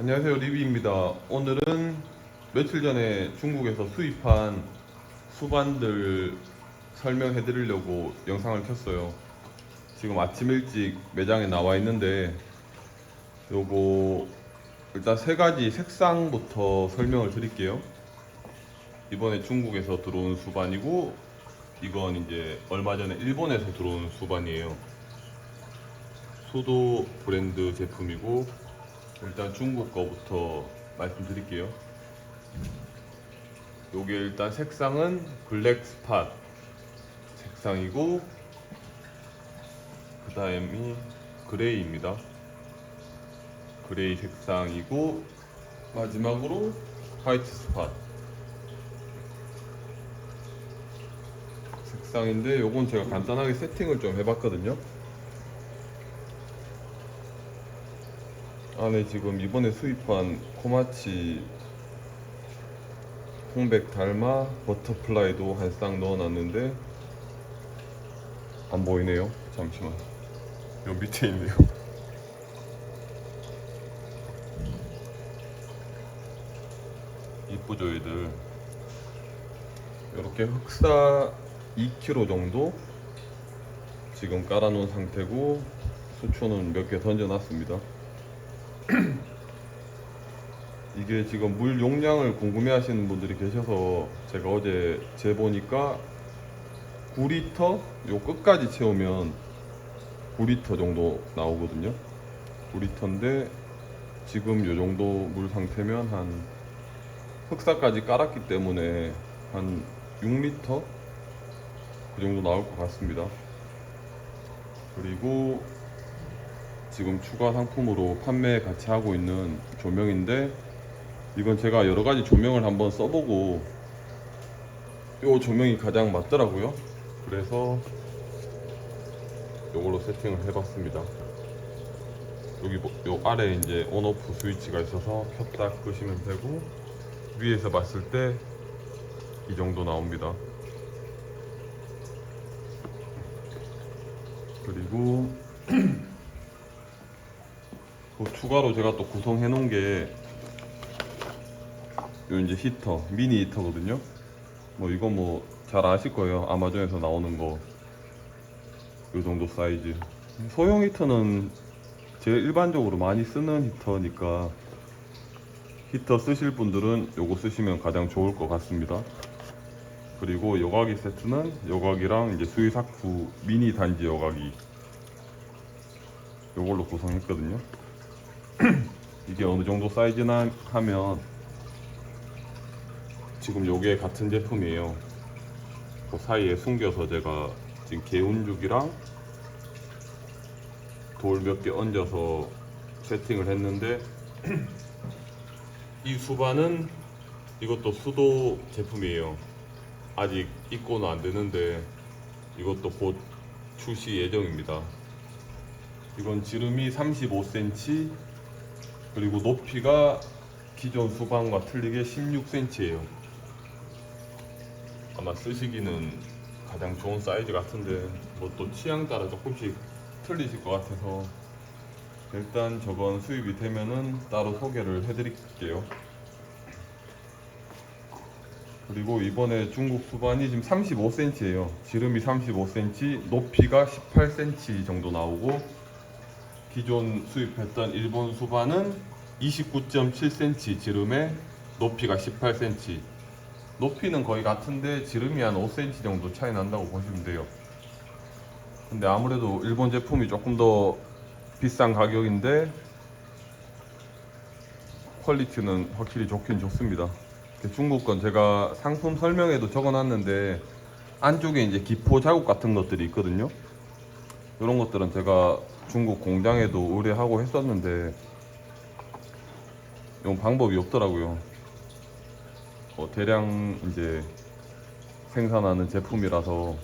안녕하세요 리비입니다. 오늘은 며칠 전에 중국에서 수입한 수반들 설명해 드리려고 영상을 켰어요. 지금 아침 일찍 매장에 나와 있는데 요거 일단 세 가지 색상부터 설명을 드릴게요. 이번에 중국에서 들어온 수반이고 이건 이제 얼마 전에 일본에서 들어온 수반이에요. 수도 브랜드 제품이고 일단 중국 거부터 말씀드릴게요. 요게 일단 색상은 블랙 스팟 색상이고 그 다음이 그레이입니다. 그레이 색상이고 마지막으로 화이트 스팟 색상인데 요건 제가 간단하게 세팅을 좀 해봤거든요. 안에 지금 이번에 수입한 코마치 홍백 달마 버터플라이도 한 쌍 넣어놨는데 안 보이네요. 잠시만. 요 밑에 있네요. 이쁘죠 얘들. 이렇게 흑사 2kg 정도 지금 깔아놓은 상태고 수초는 몇 개 던져놨습니다. 이게 지금 물 용량을 궁금해 하시는 분들이 계셔서 제가 어제 재보니까 9리터? 요 끝까지 채우면 9리터 정도 나오거든요. 9리터인데 지금 요 정도 물 상태면 한 흑사까지 깔았기 때문에 한 6리터? 그 정도 나올 것 같습니다. 그리고 지금 추가 상품으로 판매 같이 하고 있는 조명인데 이건 제가 여러 가지 조명을 한번 써보고 이 조명이 가장 맞더라고요. 그래서 이걸로 세팅을 해봤습니다. 여기 뭐- 요 아래 이제 온오프 스위치가 있어서 켰다 끄시면 되고 위에서 봤을 때 이 정도 나옵니다. 그리고 그 추가로 제가 또 구성해 놓은 게 요 이제 히터 미니 히터거든요. 뭐 이거 뭐 잘 아실 거예요. 아마존에서 나오는 거. 요 정도 사이즈. 소형 히터는 제일 일반적으로 많이 쓰는 히터니까 히터 쓰실 분들은 요거 쓰시면 가장 좋을 것 같습니다. 그리고 여과기 세트는 여과기랑 이제 수위사쿠 미니 단지 여과기. 요걸로 구성했거든요. 이게 어느 정도 사이즈나 하면 지금 요게 같은 제품이에요. 그 사이에 숨겨서 제가 지금 개운죽이랑 돌 몇 개 얹어서 세팅을 했는데 이 수반은 이것도 수도 제품이에요. 아직 입고는 안 되는데 이것도 곧 출시 예정입니다. 이건 지름이 35cm 그리고 높이가 기존 수반과 틀리게 16cm예요. 아마 쓰시기는 가장 좋은 사이즈 같은데 뭐 또 취향 따라 조금씩 틀리실 것 같아서 일단 저건 수입이 되면은 따로 소개를 해드릴게요. 그리고 이번에 중국 수반이 지금 35cm예요. 지름이 35cm, 높이가 18cm 정도 나오고 기존 수입했던 일본 수반은 29.7cm 지름에 높이가 18cm 높이는 거의 같은데 지름이 한 5cm 정도 차이 난다고 보시면 돼요. 근데 아무래도 일본 제품이 조금 더 비싼 가격인데 퀄리티는 확실히 좋긴 좋습니다. 중국 건 제가 상품 설명에도 적어놨는데 안쪽에 이제 기포 자국 같은 것들이 있거든요. 이런 것들은 제가 중국 공장에도 의뢰하고 했었는데 이건 방법이 없더라고요. 어, 대량 이제 생산하는 제품이라서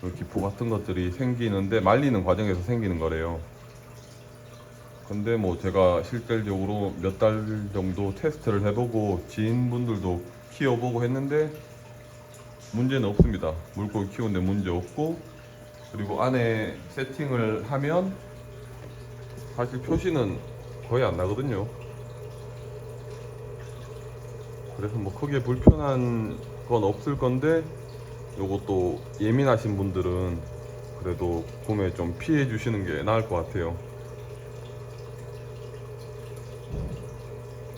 그 기포 같은 것들이 생기는데 말리는 과정에서 생기는 거래요. 근데 뭐 제가 실질적으로 몇 달 정도 테스트를 해보고 지인분들도 키워보고 했는데 문제는 없습니다. 물고기 키우는데 문제 없고 그리고 안에 세팅을 하면 사실 표시는 거의 안 나거든요. 그래서 뭐 크게 불편한 건 없을 건데 요것도 예민하신 분들은 그래도 구매 좀 피해 주시는 게 나을 것 같아요.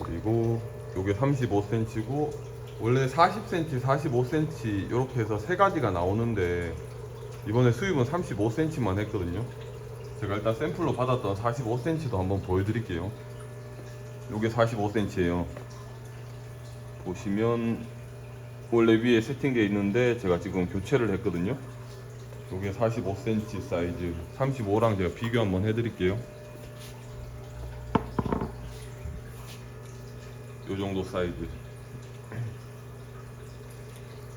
그리고 요게 35cm고 원래 40cm, 45cm 이렇게 해서 세 가지가 나오는데 이번에 수입은 35cm만 했거든요. 제가 일단 샘플로 받았던 45cm도 한번 보여드릴게요. 요게 45cm예요. 보시면 원래 위에 세팅되어 있는데 제가 지금 교체를 했거든요. 요게 45cm 사이즈 35랑 제가 비교 한번 해드릴게요. 요 정도 사이즈.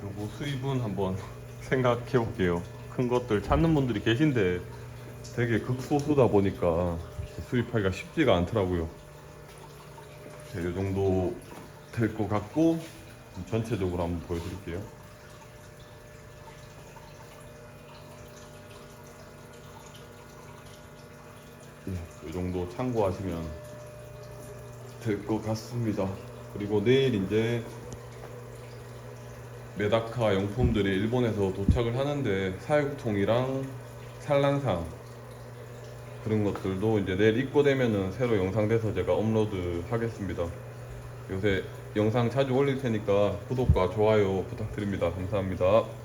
요거 수입은 한번 생각해 볼게요. 큰 것들 찾는 분들이 계신데 되게 극소수다 보니까 수입하기가 쉽지가 않더라고요. 네, 요 정도 될 것 같고 전체적으로 한번 보여드릴게요. 네, 이 정도 참고하시면 될 것 같습니다. 그리고 내일 이제 메다카 용품들이 일본에서 도착을 하는데 사육통이랑 산란상 그런 것들도 이제 내일 입고되면은 새로 영상 돼서 제가 업로드 하겠습니다. 요새 영상 자주 올릴 테니까 구독과 좋아요 부탁드립니다. 감사합니다.